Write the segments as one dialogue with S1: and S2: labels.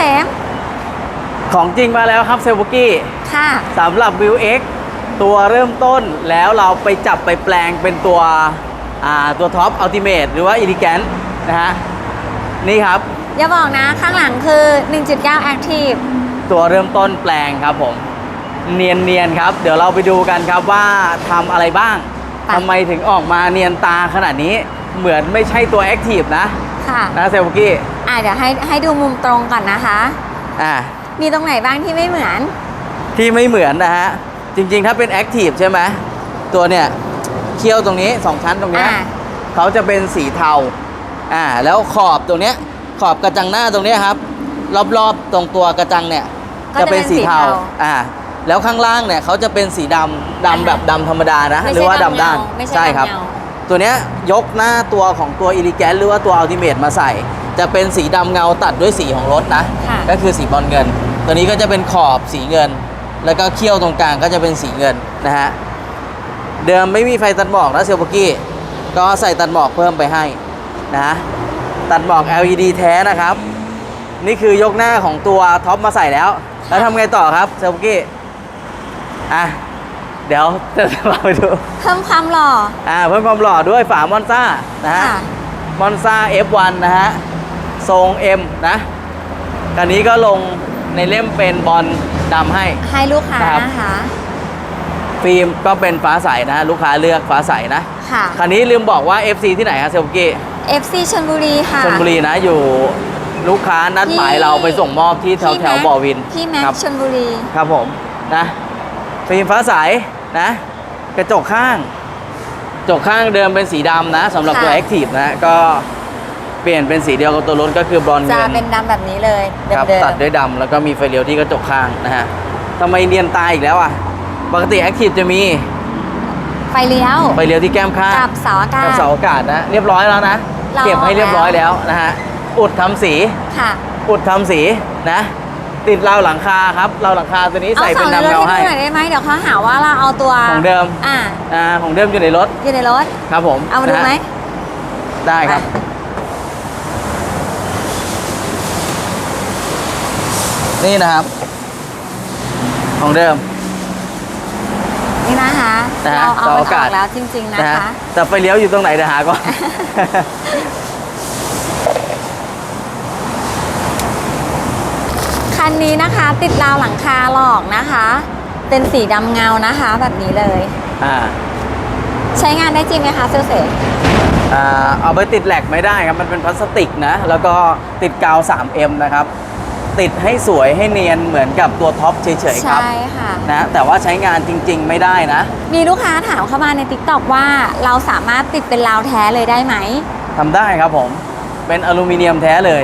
S1: เสม
S2: ของจริงมาแล้วครับเซลบุกี้
S1: ค่ะ
S2: สำหรับ v ิว X ตัวเริ่มต้นแล้วเราไปจับไปแปลงเป็นตัวอ่าตัวท็อปอัลติเมทหรือว่าอิลิแกนนะฮะ นี่ครับ
S1: อย่าบอกนะข้างหลังคือ 1.9 Active
S2: ตัวเริ่มต้นแปลงครับผมเนียนๆครับ เดี๋ยวเราไปดูกันครับว่าทำอะไรบ้าง
S1: ไป
S2: ทำไมถึงออกมาเนียนตาขนาดนี้เหมือนไม่ใช่ตัวแอคทีฟนะ
S1: ค่ะ
S2: นะเซลบุกี้
S1: อะเดี๋ยวให้ให้ดูมุมตรงก่อนนะคะ
S2: อ่า
S1: มีตรงไหนบ้างที่ไม่เหมือน
S2: ที่ไม่เหมือนนะฮะ จริงๆ ถ้าเป็นแอคทีฟใช่ไหมตัวเนี่ยเคี้ยวตรงนี้สองชั้นตรงเนี้ย
S1: อ่า
S2: เขาจะเป็นสีเทาอ่าแล้วขอบตรงเนี้ยขอบกระจังหน้าตรงเนี้ยครับ รอบๆตรงตัวกระจังเนี่ย
S1: ก็
S2: จะ
S1: จะ
S2: เป็
S1: เป็นน
S2: สี
S1: สี
S2: เทา
S1: เทา
S2: อ่าแล้วข้างล่างเนี่ยเขาจะเป็นสีดำดำ
S1: อ่าฮะ
S2: แบบดำธรรมดานะ
S1: ไม่
S2: ห
S1: ใช่
S2: รือว่า
S1: ดำ
S2: ดำด้าน
S1: เงาไม่ใช่
S2: ครับ
S1: ดำเงา
S2: ตัวเนี้ยยกหน้าตัวของตัวอิลิแกนหรือว่าตัวอัลติเมทมาใส่ จะเป็นสีดำเงาตัดด้วยสีของรถนะ
S1: ค่ะ
S2: ก็คือสีบอลเงิน ตัวนี้ก็จะเป็นขอบสีเงิน แล้วก็เขี้ยวตรงกลางก็จะเป็นสีเงินนะฮะ เดิมไม่มีไฟตัดหมอกนะเซลปกี้ ก็ใส่ตัดหมอกเพิ่มไปให้นะ ตัดหมอก LED แท้นะครับ นี่คือยกหน้าของตัวท็อปมาใส่แล้ว แล้วทำไงต่อครับเซลปกี้ อะเดี๋ยวจะเราไปดู
S1: เพิ่มความหล่อ
S2: อ่า เพิ่มความหล่อด้วยฝามอนซ่านะฮะ
S1: ค่ะ
S2: มอนซ่า F1 นะฮะ ทรง M นะคันนี้ก็ลงในเล่มเป็นบอลดำให้
S1: ให้ลูกค้า
S2: ครับ
S1: นะคะ
S2: ฟิล์มก็เป็นฟ้าใสนะ ลูกค้าเลือกฟ้าใสนะ
S1: ค่ะ
S2: คันนี้ลืมบอกว่า FC ที่ไหนครับเซลกี้
S1: FC ชลบุรีค่ะ
S2: ชลบุรีนะอยู่ลูกค้านัดหมาย
S1: ที่
S2: เราไปส่งมอบที่แถว
S1: ที่
S2: แถว
S1: แม็ก
S2: บ่อวิน
S1: ที่แม็ก
S2: ครับ
S1: ชลบุรี
S2: ครับผมนะฟิล์มฟ้าใสนะ กระจกข้างกระจกข้างเดิมเป็นสีดำนะสำหรับตัว
S1: ค่ะ
S2: Active นะ ก็ เปลี่ยนเป็นสีเดียวกับตัวรถก็คือบรอน
S1: จะ
S2: เงิน
S1: เป็นดำแบบนี้เลย
S2: ครับ
S1: เดิม
S2: ตัดด้วยดำแล้วก็มีไฟเลี้ยวที่กระจกข้างนะฮะทำไมเนียนตาอีกแล้วอะปกติ Active จะมี
S1: ๆไฟเลี้ยว
S2: ไฟเลี้ยวที่แก้มข้าง
S1: กับเสาอากาศ
S2: กับเสาอากาศนะเรียบร้อยแล้วนะ
S1: เรา
S2: เก็บให้เรียบร้อยแล้วนะฮะอุดทำสี
S1: ค่ะ
S2: อุดทำสีนะ ติดราวหลังคาครับราวหลังคาตัวนี้
S1: เอา
S2: ใส่
S1: เสา
S2: เป็น
S1: เรื
S2: ดำ
S1: อ
S2: เงา
S1: ให้
S2: ให้
S1: ดูหน่อยได้ไหมเดี๋ยวเขาหาว่าเราเอาตัว
S2: ของเดิม
S1: อ่า
S2: อ่าของเดิมอยู่ในรถ
S1: อยู่ในรถ
S2: ครับผม
S1: เอามาดู
S2: นะฮะ
S1: ไหม
S2: ได้ครับ นี่นะครับ ของเดิม
S1: นี่นะคะ
S2: นะฮะ
S1: เราเอา
S2: เสา
S1: มัน
S2: อา
S1: อกา
S2: ศ
S1: อกแล้วจริง ๆ นะ
S2: นะฮะ
S1: คะ
S2: แต่ไฟเลี้ยวอยู่ตรงไหนเดี๋ยวหาก่อน
S1: คันนี้นะคะ ติดราวหลังคาหลอกนะคะ เป็นสีดำเงานะคะ แบบนี้เลย
S2: อ่า
S1: ใช้งานได้จริงไหมคะเซลเซ
S2: อ่าเอาไปติดแหลกไม่ได้ครับ มันเป็นพลาสติกนะ แล้วก็ติดกาว 3M นะครับ ติดให้สวยให้เนียนเหมือนกับตัวท็อปเฉยๆครับ
S1: ใช่ค่ะ
S2: นะแต่ว่าใช้งานจริง ๆ ไม่ได้นะ
S1: มีลูกค้าถามเข้ามาใน t ิ k t o k ว่าเราสามารถติดเป็นราวแท้เลยได้ไหม
S2: ทำได้ครับผมเป็นอลูมิเนียมแท้เลย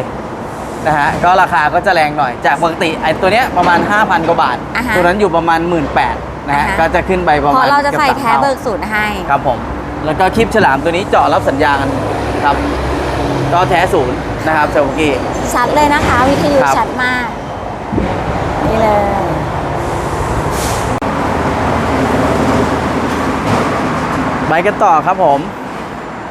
S2: นะฮะก็ราคาก็จะแรงหน่อย จากปกติไอ้ตัวเนี้ยประมาณ 5,000 กว่าบาท
S1: อ่าฮะ
S2: ตัวนั้นอยู่ประมาณ 1 8ื่นนะฮะ
S1: อ่าฮะ
S2: ก็จะขึ้นไปประ
S1: เพ
S2: มาณ
S1: ราะเราจะใส่
S2: กือบ
S1: แท้
S2: ท่า
S1: เบิกศูนย์ให้
S2: ครับผม แล้วก็คลิปฉลามตัวนี้เจาะรับสัญญาณครับก็แท้ศูนย์ นะครับเซลกี้
S1: ชัดเลยนะคะ วิทยุ
S2: ครับ
S1: ชัดมาก นี่เลย
S2: ไปกันต่อครับผม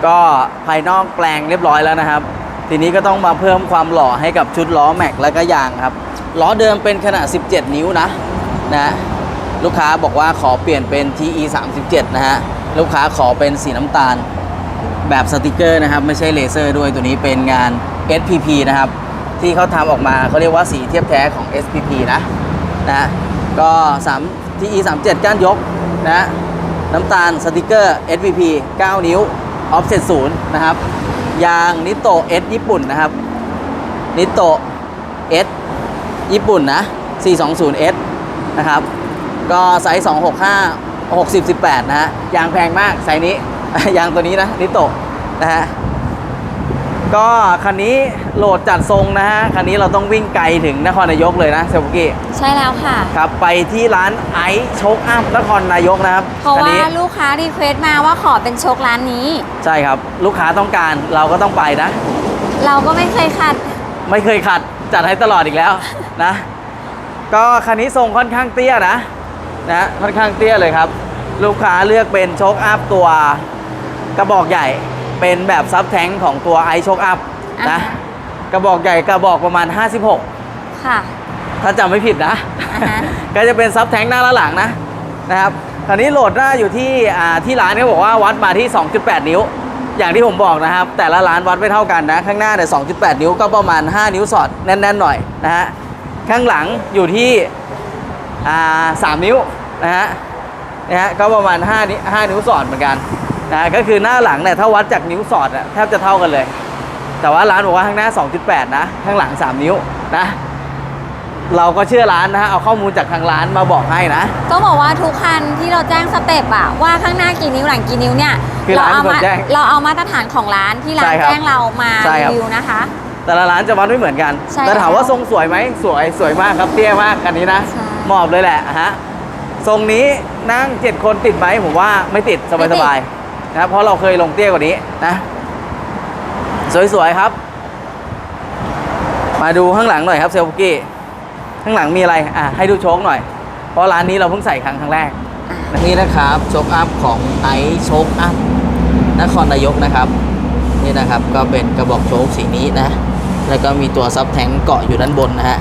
S2: ก็ภายนอกแปลงเรียบร้อยแล้วนะครับ ทีนี้ก็ต้องมาเพิ่มความหล่อให้กับชุดล้อแม็กและก็ยางครับ ล้อเดิมเป็นขนาด 17 นิ้วนะนะลูกค้าบอกว่าขอเปลี่ยนเป็น TE 37 นะฮะ ลูกค้าขอเป็นสีน้ำตาล แบบสติกเกอร์นะครับ ไม่ใช่เลเซอร์ด้วยตัวนี้เป็นงาน SPP นะครับ ที่เขาทำออกมาเขาเรียกว่าสีเทียบแท้ของ SPP นะนะก็3 TE 37 ก้านยกนะน้ำตาลสติกเกอร์ SPP 9 นิ้ว Offset 0นะครับยางนิโต S ญี่ปุ่นนะครับนิโต S ญี่ปุ่นนะ 420S นะครับ ก็ไซส์ 265 60 18 นะฮะ ยางแพงมากไซส์นี้ ยางตัวนี้นะนิโตนะฮะ ก็คันนี้โหลดจัดทรงนะฮะ คันนี้เราต้องวิ่งไกลถึงนครนายกเลยนะเซลบุกี้
S1: ใช่แล้วค่ะ
S2: ครับ ไปที่ร้านไอซ์โชคอัพนครนายกนะครับ
S1: เพราะ
S2: คัน
S1: ว่า
S2: นี้
S1: ลูกค้ารีเควสต์มาว่าขอเป็นโชคร้านนี้
S2: ใช่ครับ ลูกค้าต้องการเราก็ต้องไปนะ
S1: เราก็ไม่เคยขัด
S2: ไม่เคยขัดจัดให้ตลอดอีกแล้ว นะ ก็คันนี้ทรงค่อนข้างเตี้ยนะนะค่อนข้างเตี้ยเลยครับ ลูกค้าเลือกเป็นโชคอัพตัวกระบอกใหญ่ เป็นแบบซับแท้งของตัวไอโชคอัพ
S1: อ่า
S2: นะ
S1: ฮะ
S2: กระบอกใหญ่กระบอกประมาณ 56
S1: ค่ะ
S2: ถ้าจำไม่ผิดนะ
S1: อ่าฮะ
S2: ก็จะเป็นซับแทงหน้าและหลังนะนะครับคราวนี้โหลดหน้าอยู่ที่อ่าที่ร้านเขาบอกว่าวัดมาที่ 2.8 นิ้ว อย่างที่ผมบอกนะครับ แต่ละร้านวัดไม่เท่ากันนะ ข้างหน้าเนี่ย 2.8 นิ้วก็ประมาณ 5 นิ้วสอดแน่น ๆ หน่อยนะฮะข้างหลังอยู่ที่อ่า3นิ้วนะฮะนะฮะก็ประมาณ5นิ้ว5นิ้วสอดเหมือนกัน นะฮะก็คือหน้าหลังเนี่ยถ้าวัดจากนิ้วสอดอะแทบจะเท่ากันเลย แต่ว่าร้านบอกว่าข้างหน้า 2.8 นะ ข้างหลัง 3 นิ้วนะเราก็เชื่อร้านนะฮะเอาข้อมูลจากทางร้านมาบอกให้นะ
S1: ก็บอกว่าทุกคันที่เราแจ้งสเต็ปอะว่าข้างหน้ากี่นิ้วหลังกี่นิ้วเนี่ย
S2: คือ
S1: เรา
S2: ร้าน
S1: เอา
S2: เป็นคน
S1: มา
S2: แจ้ง
S1: เราเอามาตรฐานของร้านที่ร้า
S2: ใช่
S1: น
S2: ครับ
S1: แจ้งเรามา
S2: ใช่ครับ
S1: รีวิวนะคะ
S2: แต่ละร้านจะวัดไม่เหมือนกัน
S1: ใช่
S2: แต่ถาม
S1: แล้ว
S2: ว่าทรงสวยไหมสวยสวยมากครับเตี้ยมากคันนี้นะ
S1: ใช่
S2: มอบเลยแหละฮะทรงนี้นั่ง7คนติดไหมผมว่าไม่ติดสบายสบายๆ นะครับเพราะเราเคยลงเตี้ยกว่านี้นะ สวยๆครับ มาดูข้างหลังหน่อยครับเซลฟกี้ข้างหลังมีอะไรอะให้ดูโชคหน่อย เพราะร้านนี้เราเพิ่งใส่ครั้งครั้งแรกนี่นะครับโชคอัพของไอโชคอัพนครนายกนะครับนี่นะครับก็เป็นกระบอกโชคสีนี้นะ แล้วก็มีตัวซับแทงเกาะอยู่ด้านบนนะฮะ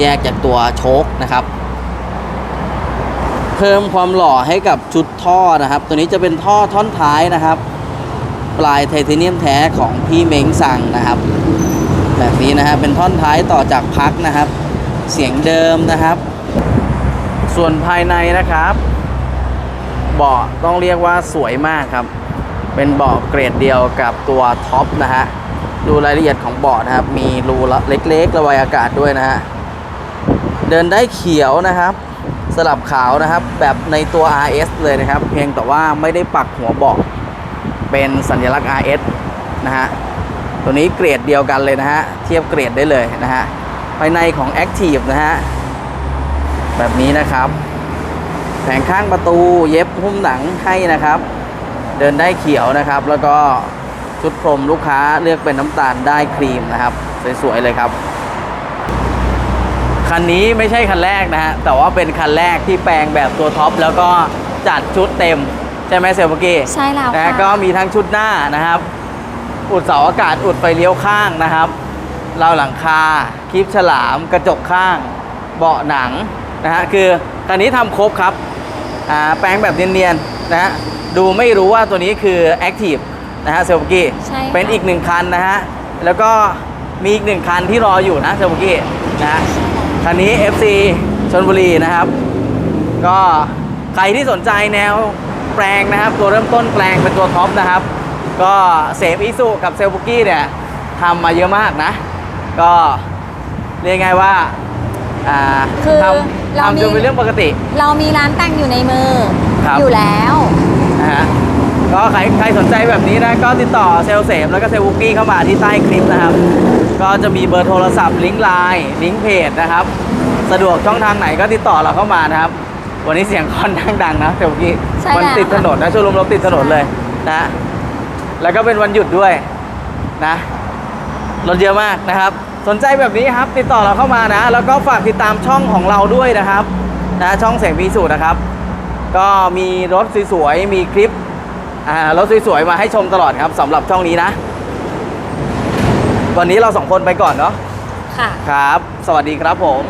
S2: แยกจากตัวโชคนะครับ เพิ่มความหล่อให้กับชุดท่อนะครับ ตัวนี้จะเป็นท่อท่อนท้ายนะครับ ปลายไทเทเนียมแท้ของพี่เม้งสั่งนะครับ แบบนี้นะฮะเป็นท่อนท้ายต่อจากพักนะครับ เสียงเดิมนะครับ ส่วนภายในนะครับเบาะต้องเรียกว่าสวยมากครับ เป็นเบาะเกรดเดียวกับตัวท็อปนะฮะดูรายละเอียดของเบาะนะครับ มีรูละเล็กๆระบายอากาศด้วยนะฮะเดินได้เขียวนะครับ สลับขาวนะครับ แบบในตัว RS เลยนะครับ เพียงแต่ว่าไม่ได้ปักหัวเบาะเป็นสัญลักษณ์ RS นะฮะตัวนี้เกรดเดียวกันเลยนะฮะเทียบเกรดได้เลยนะฮะภายในของ Active นะฮะแบบนี้นะครับแผงข้างประตูเย็บหุ้มหนังให้นะครับ เดินได้เขียวนะครับ แล้วก็ชุดพรมลูกค้าเลือกเป็นน้ำตาลได้ครีมนะครับ สวยๆเลยครับ คันนี้ไม่ใช่คันแรกนะฮะ แต่ว่าเป็นคันแรกที่แปลงแบบตัวท็อปแล้วก็จัดชุดเต็ม ใช่ไหมเซลเมื่อกี้
S1: ใช่แล้ว
S2: นะ
S1: ค่ะ
S2: ก็มีทั้งชุดหน้านะครับ อุดเสาอากาศอุดไฟเลี้ยวข้างนะครับราวหลังคาคลิปฉลาม กระจกข้าง เบาะหนังนะฮะคือตอนนี้ทำครบครับอ่าแปลงแบบเนียนๆนะฮะดูไม่รู้ว่าตัวนี้คือ Active นะฮะเซลฟกี้
S1: ใช่ค่ะ
S2: เป็นอีกหนึ่งคันนะฮะแล้วก็มีอีกหนึ่งคันที่รออยู่นะเซลฟกี้นะฮะ คันนี้ FC ชนบุรีนะครับ ก็ใครที่สนใจแนวแปลงนะครับ ตัวเริ่มต้นแปลงเป็นตัวท็อปนะครับ ก็เซฟอีซูกับเซลบุกี้เนี่ยทำมาเยอะมากนะ ก็เรียกไงว่าอ่า
S1: คือ
S2: ท
S1: เราำมี
S2: ทำจนเป็นเรื่องปกติ
S1: เรามีร้านแต่งอยู่ในมือ
S2: ครับ
S1: อยู่แล้ว
S2: นะฮะ ก็ใครใครสนใจแบบนี้นะก็ติดต่อเซลเซฟแล้วก็เซลบุกี้เข้ามาที่ใต้คลิปนะครับ ก็จะมีเบอร์โทรศัพท์ลิงก์ไลน์ลิงก์เพจนะครับ สะดวกช่องทางไหนก็ติดต่อเราเข้ามานะครับ วันนี้เสียงค่อนข้างดังนะเซลบุกี้
S1: ใช่
S2: มั
S1: แล้ว
S2: ติดถนนนะโชว์รูมเราติดถนนเลยนะ แล้วก็เป็นวันหยุดด้วยนะรถเยอะมากนะครับ สนใจแบบนี้ครับติดต่อเราเข้ามานะ แล้วก็ฝากติดตามช่องของเราด้วยนะครับนะช่องเสียงมีสูตรนะครับ ก็มีรถสวยๆ มีคลิป อ่ารถสวยๆมาให้ชมตลอดครับสำหรับช่องนี้นะ วันนี้เราสองคนไปก่อนเนาะ
S1: ค่ะ
S2: ครับ สวัสดีครับผม